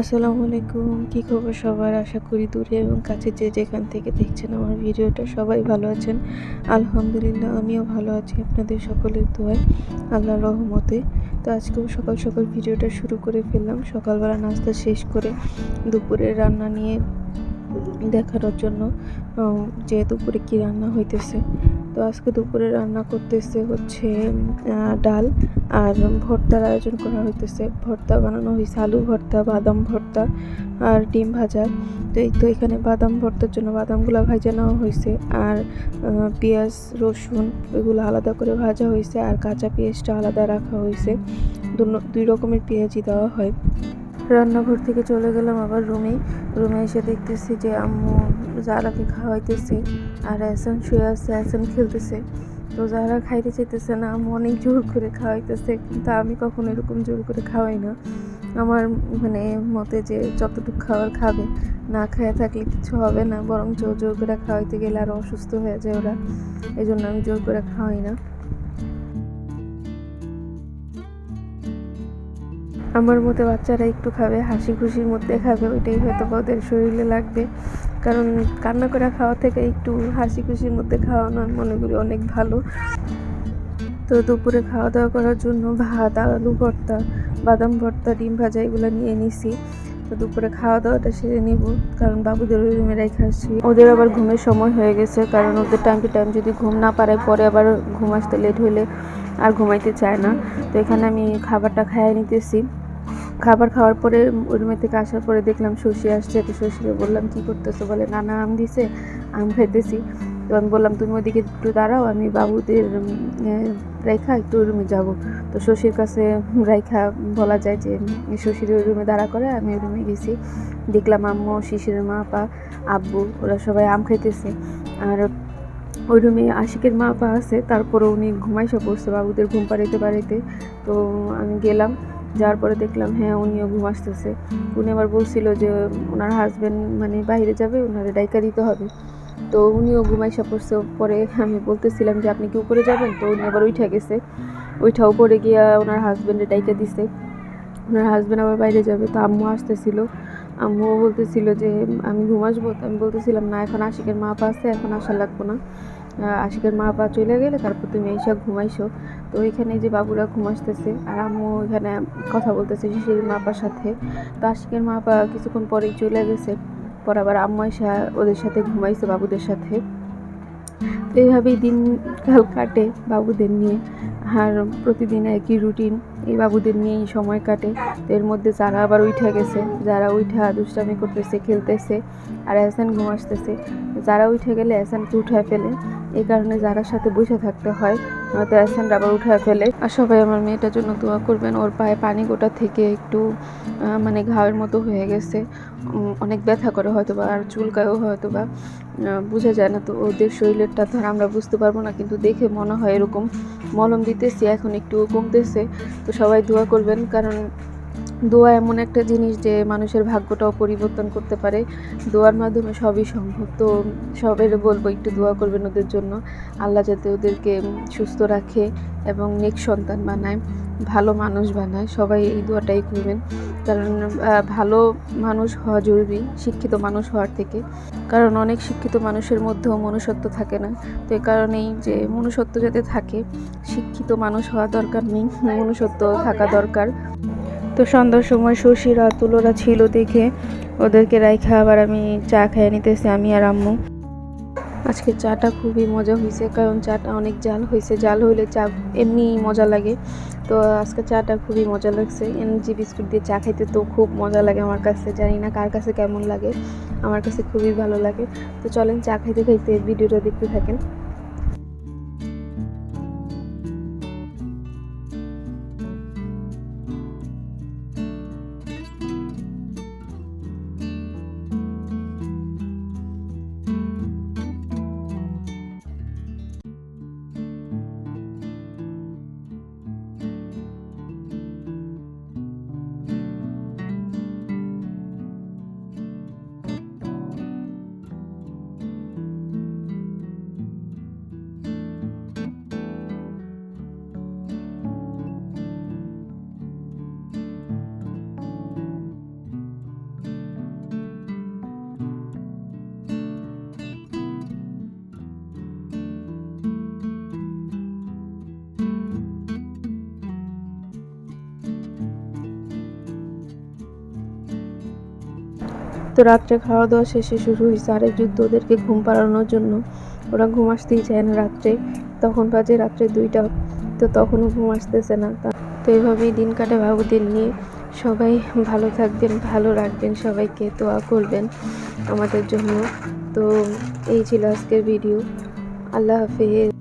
আসসালামু আলাইকুম। কী খবর সবার? আশা করি দূরে এবং কাছে যে যেখান থেকে দেখছেন আমার ভিডিওটা সবাই ভালো আছেন। আলহামদুলিল্লাহ, আমিও ভালো আছি। আপনাদের সকলের দোয়ায়, আল্লাহর রহমতে। তো আজকেও সকাল সকাল ভিডিওটা শুরু করে ফেললাম। সকালবেলা নাস্তা শেষ করে দুপুরের রান্না নিয়ে দেখানোর জন্য যে দুপুরে কী রান্না হইতেছে তো আজকে দুপুরে রান্না করতেছে হচ্ছে ডাল আর ভর্তার আয়োজন করা হইতেছে। ভর্তা বানানো হয়েছে আলু ভর্তা, বাদাম ভর্তা আর ডিম ভাজা। তো এই তো এখানে বাদাম ভর্তার জন্য বাদামগুলো ভাজা নেওয়া হয়েছে আর পেঁয়াজ, রসুন এগুলো আলাদা করে ভাজা হয়েছে আর কাঁচা পেঁয়াজটা আলাদা রাখা হয়েছে দুই রকমের পেঁয়াজই দেওয়া হয়। রান্নাঘর থেকে চলে গেলাম আবার রুমে। রুমে এসে দেখতেছি যে আম্মু জারাকে খাওয়াইতেছে আর এসান শুয়ে আছে এসান খেলতেছে। তো যারা খাইতে চাইতেছে না, আম্মু অনেক জোর করে খাওয়াইতেছে, কিন্তু আমি কখনো এরকম জোর করে খাওয়াই না। আমার মানে মতে যে যতটুকু খাবার খাবে, না খাইয়ে থাকলে কিছু হবে না বরং জোর জোর করে খাওয়াইতে গেলে আরও অসুস্থ হয়ে যায় ওরা। এই জন্য আমি জোর করে খাওয়াই না। আমার মতে বাচ্চারা একটু খাবে হাসি খুশির মধ্যে খাবে, ওইটাই হয়তো বা ওদের শরীরে লাগবে। কারণ কান্না করে খাওয়া থেকে একটু হাসি খুশির মধ্যে খাওয়ানো আমি মনে করি অনেক ভালো। তো দুপুরে খাওয়া দাওয়া করার জন্য ভাত, আলু ভর্তা, বাদাম ভর্তা, ডিম ভাজা এগুলো নিয়ে নিছি। তো দুপুরে খাওয়া দাওয়াটা সেরে নিব, কারণ বাবুদের ওই রুমে রেখে আসছি। ওদের আবার ঘুমের সময় হয়ে গেছে, কারণ ওদের টাইম টু টাইম যদি ঘুম না পারে, পরে আবার ঘুম আসতে লেট হলে আর ঘুমাইতে চায় না। তো এখানে আমি খাবারটা খাইয়ে নিতেছি। খাবার খাওয়ার পরে রুমে থেকে আসার পরে দেখলাম শশী আসছে। তো শশীকে বললাম, কি করতেছো? বলে, নানা আম দিছে, আম খাইতেছি। তো আমি বললাম, তুমি ওদিকে একটু দাঁড়াও, আমি বাবুদের রেখা একটু রুমে যাব। তো শশীর কাছে রাইখা বলা যায় যে, শশীর ওই রুমে দাঁড়া করে, আমি ওই রুমে গেছি। দেখলাম আম্মু, শিশিরের মা পা আব্বু, ওরা সবাই আম খাইতেছে। আর ওই রুমে আশিকের মা পা আছে, তারপরে উনি ঘুমাইসা পড়ছে বাবুদের ঘুম পাড়াইতে পাড়াইতে। তো আমি গেলাম, যাওয়ার পরে দেখলাম হ্যাঁ উনিও ঘুম আসতেছে। উনি আবার বলছিল যে ওনার হাজবেন্ড মানে বাইরে যাবে ওনারে ডাইকা দিতে হবে। তো উনিও ঘুমাইসা পড়ছে, পরে আমি বলতেছিলাম যে, আপনি কি উপরে যাবেন? তো উনি আবার উঠে গেছে। ওইটা উপরে গিয়া ওনার হাজবেন্ডে ডাইকা দিছে। ওনার হাজবেন্ড আবার বাইরে যাবে, তো আম্মু আসতেছিল। আম্মু বলতেছিল যে, আমি ঘুম আসব। তো আমি বলতেছিলাম, না, এখন আশিকের মা পা আছে, এখন আসা লাগবো না। আশিকের মা পা চলে গেলে তারপর তুমি এইসব ঘুমাইছো তো ওইখানে যে বাবুরা ঘুমাসতেছে আর আম্মু এখানে কথা বলতেছে শিশির মা পার সাথে। তো আশিকের মা পা কিছুক্ষণ পরেই চলে গেছে। পর আবার আম্মু এসে ওদের সাথে ঘুমাইছে বাবুদের সাথে। তো এইভাবেই দিনকাল কাটে বাবুদের নিয়ে। আর প্রতিদিন একই রুটিন এই বাবুদের নিয়েই সময় কাটে। এর মধ্যে যারা আবার উঠে গেছে, যারা উঠা দুষ্টামি করতেছে, খেলতেছে আর এহসান ঘুম আসতেছে। যারা উঠে গেলে এহসানকে উঠায় ফেলে। এই কারণে যারার সাথে বসে থাকতে হয়, নয়তো এহসানটা আবার উঠায় ফেলে। আর সবাই আমার মেয়েটার জন্য দোয়া করবেন, ওর পায়ে পানি গোটা থেকে একটু মানে ঘাওয়ের মতো হয়ে গেছে। অনেক ব্যথা করে হয়তো বা আর চুলকায়ও হয়তো বা বোঝা যায় না তো ওদের শরীরেরটা ধর আমরা বুঝতে পারব না, কিন্তু দেখে মনে হয় এরকম মলম দিতেছি, এখন একটু কমতেছে। তো সবাই দোয়া করবেন, কারণ দোয়া এমন একটা জিনিস যে মানুষের ভাগ্যটাও পরিবর্তন করতে পারে। দোয়ার মাধ্যমে সবই সম্ভব। তো সবাই বলব, একটু দোয়া করবেন ওদের জন্য। আল্লাহ যাতে ওদেরকে সুস্থ রাখে এবং নেক সন্তান বানায়, ভালো মানুষ বানায়। সবাই এই দোয়াটাই করবেন। কারণ ভালো মানুষ হওয়া জরুরি, শিক্ষিত মানুষ হওয়ার থেকে। কারণ অনেক শিক্ষিত মানুষের মধ্যেও মনুষ্যত্ব থাকে না। তো এই কারণেই যে মনুষ্যত্ব যাতে থাকে, শিক্ষিত মানুষ হওয়া দরকার নেই, মনুষ্যত্ব থাকা দরকার। তো সন্ধ্যার সময় শশীরা তুলোরা ছিল দেখে ওদেরকে রাইখা আবার আমি চা খাইয়ে নিতেছি, আমি আর আম্মু। আজকে চাটা খুবই মজা হয়েছে, কারণ চাটা অনেক জাল হয়েছে। জাল হইলে চা এমনি মজা লাগে। তো আজকে চাটা খুবই মজা লাগছে। এনজি বিস্কুট দিয়ে চা খাইতে তো খুব মজা লাগে আমার কাছে। জানি না কার কাছে কেমন লাগে, আমার কাছে খুবই ভালো লাগে। তো চলেন চা খাইতে খাইতে ভিডিওটা দেখতে থাকেন। তো রাত্রে খাওয়া দাওয়া শেষে শুরু হয়েছে। আরেক যুদ্ধ ওদেরকে ঘুম পাড়ানোর জন্য। ওরা ঘুম আসতেই চায় না রাত্রে। তখন বাজে রাত্রে দুইটা। তো তখনও ঘুম আসতেছে না। তা- এইভাবেই দিন কাটে বাবুদের নিয়ে। সবাই ভালো থাকবেন, ভালো রাখবেন, সবাইকে দোয়া করবেন আমাদের জন্য। তো এই ছিল আজকের ভিডিও আল্লাহ হাফেজ।